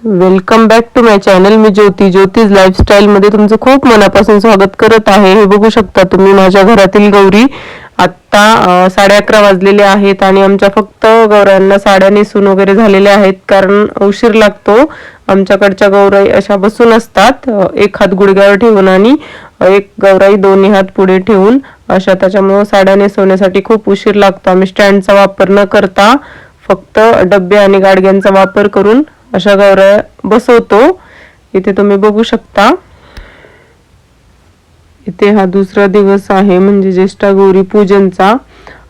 Welcome back to my channel मी ज्योती. ज्योतीज लाईफस्टाईलमध्ये तुमचं खूप मनापासून स्वागत करत आहे. हे बघू शकता तुम्ही माझ्या घरातील गौरी. आत्ता साडे अकरा वाजलेले आहेत आणि आमच्या फक्त गौऱ्यांना साड्या नेसून वगैरे झालेल्या आहेत कारण उशीर लागतो. आमच्याकडच्या गौराई अशा बसून असतात. एक हात गुडघ्यावर ठेवून आणि एक गौराई दोन्ही हात पुढे ठेवून अशा त्याच्यामुळं साड्या नेसवण्यासाठी खूप उशीर लागतो. आम्ही स्टँडचा वापर न करता फक्त डबे आणि गाडग्यांचा वापर करून अशा गौऱ्या बसवतो. इथे तुम्ही बघू शकता. इथे हा दुसरा दिवस आहे म्हणजे ज्येष्ठा गौरी पूजनचा.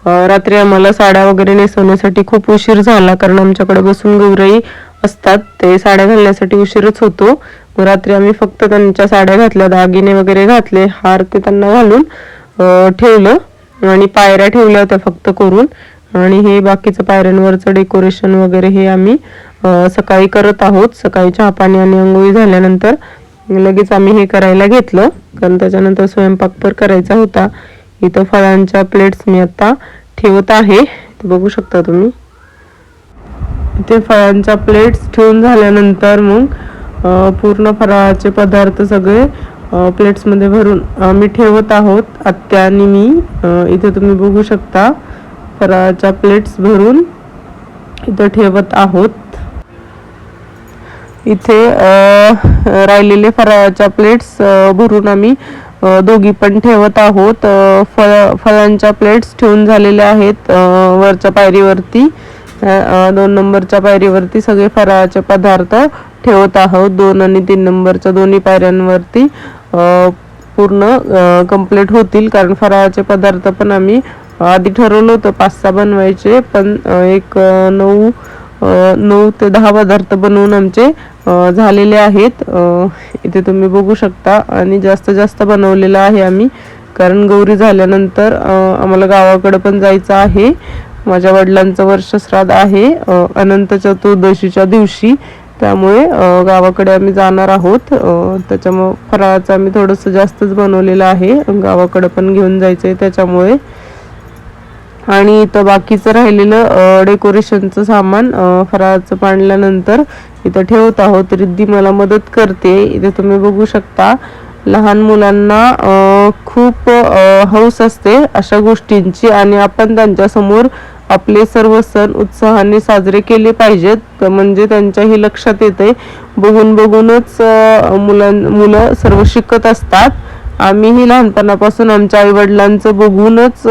रात्री आम्हाला साड्या वगैरे नेसवण्यासाठी खूप उशीर झाला कारण आमच्याकडे बसून गौराई असतात ते साड्या घालण्यासाठी उशीरच होतो. रात्री आम्ही फक्त त्यांच्या साड्या घातल्या दागिने वगैरे घातले हार ते त्यांना घालून ठेवलं आणि पायऱ्या ठेवल्या होत्या फक्त करून. आणि हे बाकीचं पायऱ्यांवरचं डेकोरेशन वगैरे हे आम्ही सकाळी करत आहोत. सकाळी चहा पाणी आणि अंघोळी झाल्यानंतर लगेच आम्ही हे करायला घेतलं. कारण त्याच्यानंतर स्वयंपाक पर करायचा होता. इथं फळांच्या प्लेट्स मी आता ठेवत आहे. ते बघू शकता तुम्ही. इथे फळांच्या प्लेट्स ठेवून झाल्यानंतर मग पूर्ण फराळाचे पदार्थ सगळे प्लेट्समध्ये भरून आम्ही ठेवत आहोत. आत्या आणि मी इथे तुम्ही बघू शकता. फराळाच्या प्लेट्स भरून इथं ठेवत आहोत. इथे राहिलेले फराळाच्या प्लेट्स भरून आम्ही दोघी पण ठेवत आहोत. फळ फळांच्या प्लेट्स ठेवून झालेल्या आहेत वरच्या पायरीवरती. दोन नंबरच्या पायरीवरती सगळे फराळाचे पदार्थ ठेवत आहोत. दोन आणि तीन नंबरच्या दोन्ही पायऱ्यांवरती पूर्ण कंप्लीट होतील कारण फराळाचे पदार्थ पण आम्ही आधी ठरवलं होतं पाच सहा बनवायचे पण एक नऊ नऊ ते दहा पदार्थ बनवून आमचे झालेले आहेत. इथे तुम्ही बघू शकता. आणि जास्त जास्त बनवलेलं आहे आम्ही कारण गौरी झाल्यानंतर आम्हाला गावाकडं पण जायचं आहे. माझ्या वडिलांचं वर्षश्राद्ध आहे अनंत चतुर्दशीच्या दिवशी. त्यामुळे गावाकडे आम्ही जाणार आहोत. त्याच्यामुळं फराळाचं आम्ही थोडंसं जास्तच बनवलेलं आहे. गावाकडं पण घेऊन जायचं आहे त्याच्यामुळे. आणि इथं बाकीचं राहिलेलं डेकोरेशनचं सामान फराळाचं पाडल्यानंतर इथं ठेवत आहोत. रिद्धी मला मदत करते. इथे तुम्ही बघू शकता लहान मुलांना खूप हौस असते अशा गोष्टींची आणि आपण त्यांच्यासमोर आपले सर्व सण उत्साहाने साजरे केले पाहिजेत. म्हणजे त्यांच्याही लक्षात येते बघून बघूनच मुलां मुलं सर्व शिकत असतात. आम्हीही लहानपणापासून आमच्या आई वडिलांचं बघूनच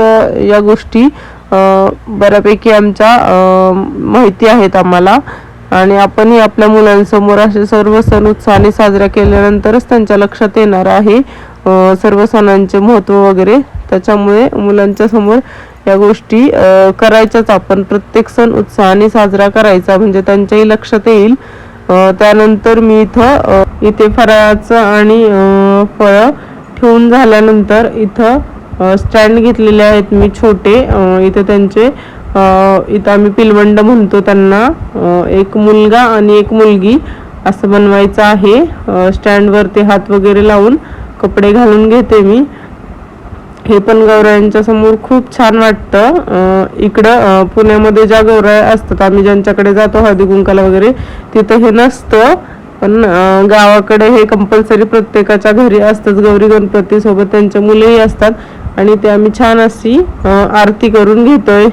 या गोष्टी बऱ्यापैकी आमच्या माहिती आहेत आम्हाला. आणि आपणही आपल्या मुलांसमोर असे सर्व सण उत्साहाने साजरा केल्यानंतरच त्यांच्या लक्षात येणार आहे सर्व सणांचे महत्त्व वगैरे. त्याच्यामुळे मुलांच्या समोर या गोष्टी करायच्याच आपण. प्रत्येक सण उत्साहाने साजरा करायचा म्हणजे त्यांच्याही लक्षात येईल. त्यानंतर मी इथं इथे फराळाचं आणि फळं ठेवून झाल्यानंतर इथं स्टँड घेतलेले आहेत मी छोटे. इथं इथे त्यांचे इथं आम्ही पिलवंड म्हणतो त्यांना. एक मुलगा आणि एक मुलगी असं बनवायचं आहे. स्टँडवरती हात वगैरे लावून कपडे घालून घेते मी. हे पण गौरायांच्या समोर खूप छान वाटतं. इकडं पुण्यामध्ये ज्या गौराया असतात आम्ही ज्यांच्याकडे जातो हळदी कुंकाला वगैरे तिथं हे नसतं. पण गावाकडे हे कंपल्सरी प्रत्येकाच्या घरी असतंच. गौरी गणपती सोबत त्यांच्या मुलंही असतात. आणि ते आम्ही छान अशी आरती करून घेतोय.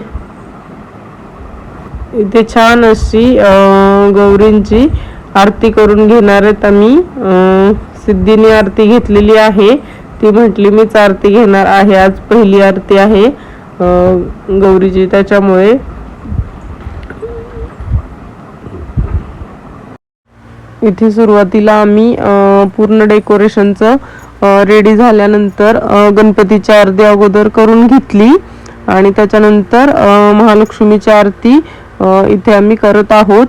इथे छान अशी गौरींची आरती करून घेणार आहेत आम्ही. सिद्धीने आरती घेतलेली आहे. ती म्हटली मीच आरती घेणार आहे. आज पहिली आरती आहे. गौरीची त्याच्यामुळे इथे सुरुवातीला आम्ही पूर्ण डेकोरेशनचं रेडी झाल्यानंतर गणपतीच्या गणपतीची आरती अगोदर करून घेतली. आणि त्याच्यानंतर महालक्ष्मीची आरती इथे आम्ही करत आहोत.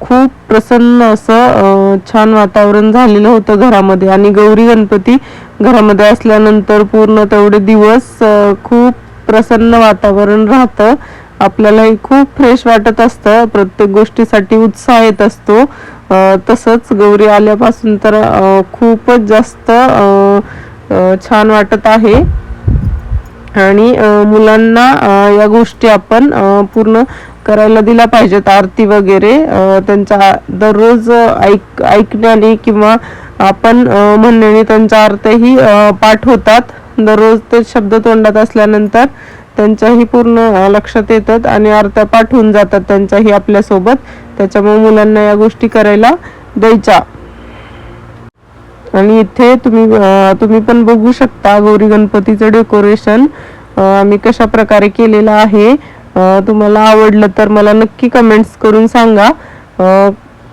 खूप प्रसन्न असं छान वातावरण झालेलं होतं घरामध्ये. आणि गौरी गणपती घरामध्ये असल्यानंतर पूर्ण तेवढे दिवस खूप प्रसन्न वातावरण राहतं. आपल्यालाही खूप फ्रेश वाटत असतं. प्रत्येक गोष्टीसाठी उत्साह येत असतो. तसंच गौरी आल्यापासून तर खूपच जास्त छान वाटत आहे. आणि मुलांना या गोष्टी आपण पूर्ण करायला दिला पाहिजेत. आरती वगैरे त्यांच्या दररोज ऐक ऐकण्याने किंवा आपण म्हणण्याने त्यांच्या आरत्याही पाठ होतात. दररोज ते शब्द तोंडात असल्यानंतर त्यांच्याही पूर्ण लक्षात येतात आणि आरत्या पाठवून जातात त्यांच्याही आपल्यासोबत त्याच्यामुळे मुलांना या गोष्टी करायला द्यायच्या. आणि इथे तुम्ही तुम्ही पण बघू शकता गौरी गणपतीचं डेकोरेशन आम्ही कशा प्रकारे केलेलं आहे. तुम्हाला आवडलं तर मला नक्की कमेंट्स करून सांगा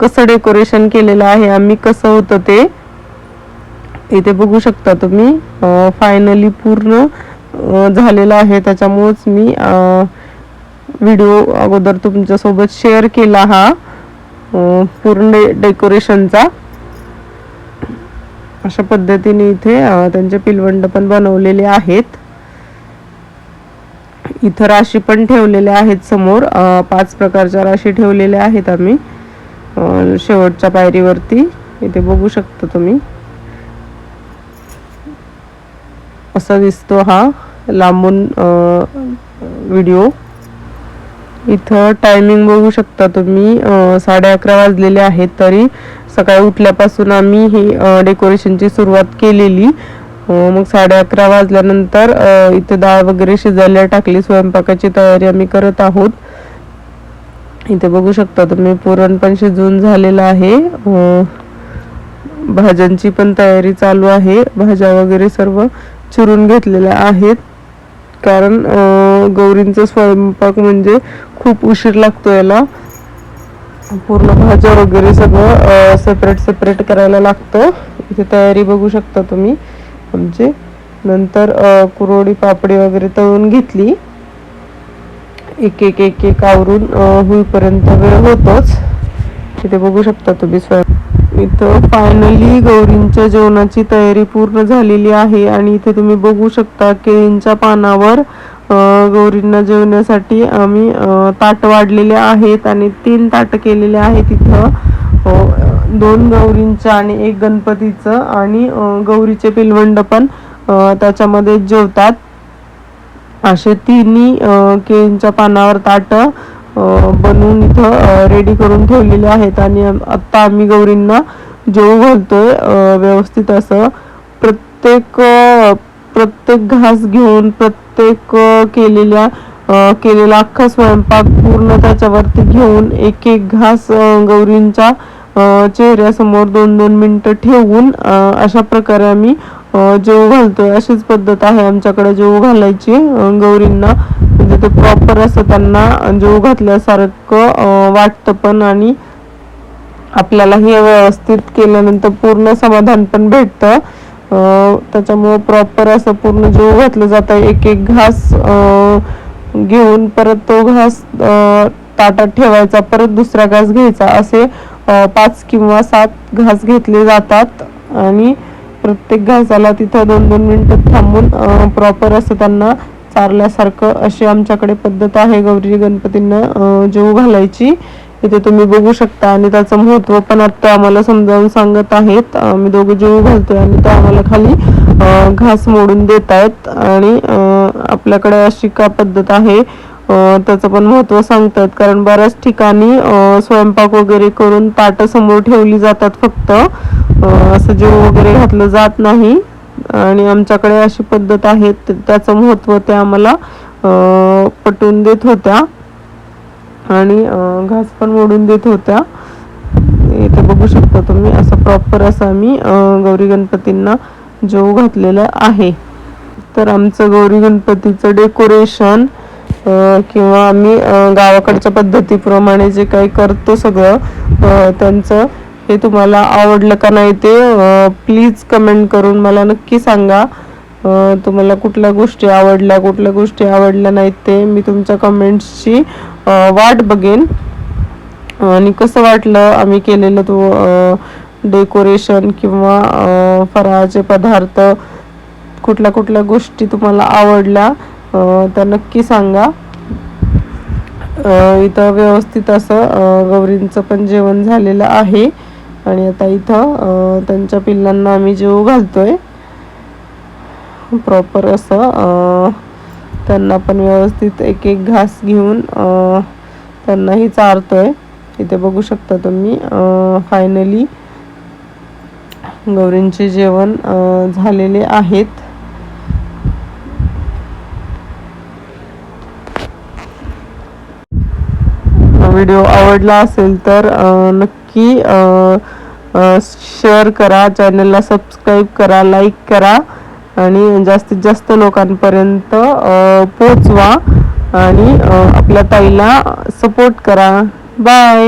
कसं डेकोरेशन केलेलं आहे आम्ही कसं होतं ते. इथे बघू शकता तुम्ही फायनली पूर्ण झालेलं आहे. त्याच्यामुळेच मी व्हिडिओ अगोदर तुमच्यासोबत शेअर केला हा पूर्ण पूर्ण डेकोरेशनचा अशा पद्धतीने इथे त्यांचे पिलवंड पण बनवलेले आहेत. इथं राशी पण ठेवलेल्या आहेत समोर. पाच प्रकारच्या राशी ठेवलेल्या आहेत आम्ही शेवटच्या पायरीवरती. इथे बघू शकता तुम्ही. असा दिसतो हा लांबून व्हिडिओ. इथं टायमिंग बघू शकता तुम्ही साडे अकरा वाजलेले आहेत तरी सकाळी उठल्यापासून आम्ही ही डेकोरेशनची सुरुवात केलेली. मग साडे अकरा वाजल्यानंतर इथे डाळ वगैरे शिजायला टाकली स्वयंपाकाची तयारी आम्ही करत आहोत. इथे बघू शकता तुम्ही पुरण पण शिजून झालेलं आहे. भाज्यांची पण तयारी चालू आहे भाज्या वगैरे सर्व चिरून घेतलेल्या आहेत. कारण गौरींचा स्वयंपाक म्हणजे खूप उशीर लागतो याला. पूर्ण भाज्या वगैरे सगळं सेपरेट सेपरेट करायला लागतं. इथे तयारी बघू शकता तुम्ही. आमची. नंतर कुरोडी कुरवडी पापडी वगैरे तळून घेतली. एक एक एक एक आवरून होईपर्यंत वेळ होतोच. इथे बघू शकता तुम्ही स्वयं इथं फायनली गौरींच्या जेवणाची तयारी पूर्ण झालेली आहे आणि इथे तुम्ही बघू शकता केळींच्या पानावर गौरींना जेवण्यासाठी आम्ही ताट वाढलेले आहेत आणि तीन ताट केलेले आहेत इथं. दोन गौरींचं आणि एक गणपतीचं आणि गौरीचे पिलवंड पण त्याच्यामध्ये जेवतात. असे तिन्ही केळींच्या पानावर ताट बनवून इथं रेडी करून ठेवलेले आहेत. आणि आत्ता आम्ही गौरींना जेवू घालतोय. व्यवस्थित असं प्रत्येक प्रत्येक घास घेऊन प्रत्येक केलेल्या केलेला अख्खा स्वयंपाक पूर्ण त्याच्यावरती घेऊन एक एक घास गौरींच्या चेहऱ्यासमोर दोन दोन मिनटं ठेवून अशा प्रकारे आम्ही जेव घालतोय. अशीच पद्धत आहे आमच्याकडे जेवू घालायची गौरींना. म्हणजे ते प्रॉपर असं त्यांना म्हणजे जीव घातल्यासारखं वाटतं पण आणि आपल्याला हे व्यवस्थित केल्यानंतर पूर्ण समाधान पण भेटतं. त्याच्यामुळे त्याच्यामुळं प्रॉपर असं पूर्ण जीव घातलं जातं एक एक घास घेऊन परत तो घास ताटात ठेवायचा परत दुसरा घास घ्यायचा. असे पाच किंवा सात घास घेतले जातात आणि प्रत्येक घासाला तिथं दोन दोन मिनिटं थांबून प्रॉपर असं त्यांना तारल्यासारखं अशी आमच्याकडे पद्धत आहे गौरी गणपतींना अं, जेवू घालायची. इथे तुम्ही बघू शकता आणि त्याचं महत्त्व पण आता आम्हाला समजावून सांगत आहेत. आम्ही दोघं जेवू घालतोय आणि ते आम्हाला खाली घास मोडून देत आहेत. आणि आपल्याकडे अशी का पद्धत आहे त्याचं पण महत्त्व सांगतात. कारण बऱ्याच ठिकाणी स्वयंपाक वगैरे करून ताटं समोर ठेवली जातात फक्त. असं जेवू वगैरे घातलं जात नाही. आणि आमच्याकडे अशी पद्धत आहे त्याचं महत्त्व ते आम्हाला पटवून देत होत्या. आणि घास पण मोडून देत होत्या. इथे बघू शकता तुम्ही असं प्रॉपर असं आम्ही गौरी गणपतींना जेव घातलेला आहे. तर आमचं गौरी गणपतीचं डेकोरेशन किंवा आम्ही गावाकडच्या पद्धतीप्रमाणे जे काही करतो सगळं त्यांचं हे तुम्हाला आवडलं का नाही ते प्लीज कमेंट करून मला नक्की सांगा. तुम्हाला कुठल्या गोष्टी आवडल्या कुठल्या गोष्टी आवडल्या नाहीत ते मी तुमच्या कमेंट्सची वाट बघेन. आणि कसं वाटलं आम्ही केलेलं तो डेकोरेशन किंवा फराळाचे पदार्थ कुठल्या कुठल्या गोष्टी तुम्हाला आवडल्या त्या नक्की सांगा. इथं व्यवस्थित असं गौरींचं पण जेवण झालेलं आहे. आणि आता इथं त्यांच्या पिल्लांना आम्ही जेवू घालतोय. प्रॉपर असं त्यांना पण व्यवस्थित एक एक घास घेऊन त्यांनाही चारतोय. इथे बघू शकता तुम्ही फायनली गौरींचे जेवण झालेले आहेत. व्हिडिओ आवडला असेल तर नक्की शेअर करा चॅनलला सबस्क्राईब करा लाईक करा आणि जास्तीत जास्त लोकांपर्यंत पोचवा आणि आपल्या ताईला सपोर्ट करा. बाय